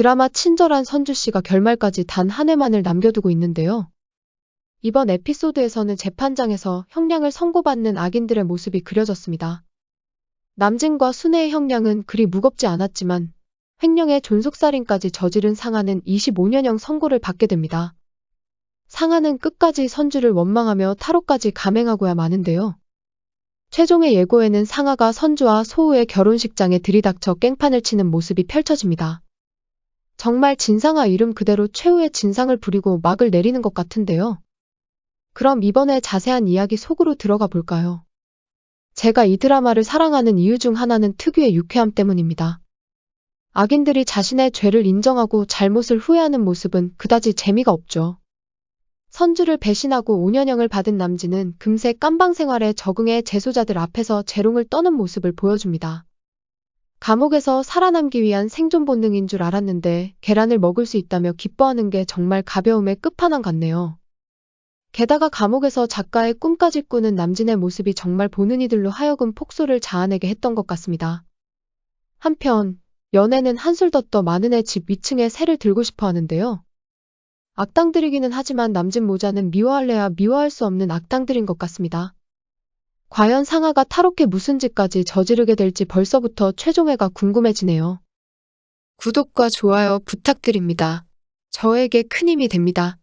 드라마 친절한 선주 씨가 결말까지 단 한 해만을 남겨두고 있는데요. 이번 에피소드에서는 재판장에서 형량을 선고받는 악인들의 모습이 그려졌습니다. 남진과 순애의 형량은 그리 무겁지 않았지만 횡령의 존속살인까지 저지른 상하는 25년형 선고를 받게 됩니다. 상하는 끝까지 선주를 원망하며 탈옥까지 감행하고야 마는데요. 최종의 예고에는 상하가 선주와 소우의 결혼식장에 들이닥쳐 깽판을 치는 모습이 펼쳐집니다. 정말 진상아 이름 그대로 최후의 진상을 부리고 막을 내리는 것 같은데요. 그럼 이번에 자세한 이야기 속으로 들어가 볼까요? 제가 이 드라마를 사랑하는 이유 중 하나는 특유의 유쾌함 때문입니다. 악인들이 자신의 죄를 인정하고 잘못을 후회하는 모습은 그다지 재미가 없죠. 선주를 배신하고 5년형을 받은 남진은 금세 깜방 생활에 적응해 재소자들 앞에서 재롱을 떠는 모습을 보여줍니다. 감옥에서 살아남기 위한 생존 본능인 줄 알았는데 계란을 먹을 수 있다며 기뻐하는 게 정말 가벼움의 끝판왕 같네요. 게다가 감옥에서 작가의 꿈까지 꾸는 남진의 모습이 정말 보는 이들로 하여금 폭소를 자아내게 했던 것 같습니다. 한편 연애는 한술 더떠 마는의 집 위층에 새를 들고 싶어 하는데요. 악당들이기는 하지만 남진 모자는 미워할래야 미워할 수 없는 악당들인 것 같습니다. 과연 상아가 탈옥해 무슨 짓까지 저지르게 될지 벌써부터 최종회가 궁금해지네요. 구독과 좋아요 부탁드립니다. 저에게 큰 힘이 됩니다.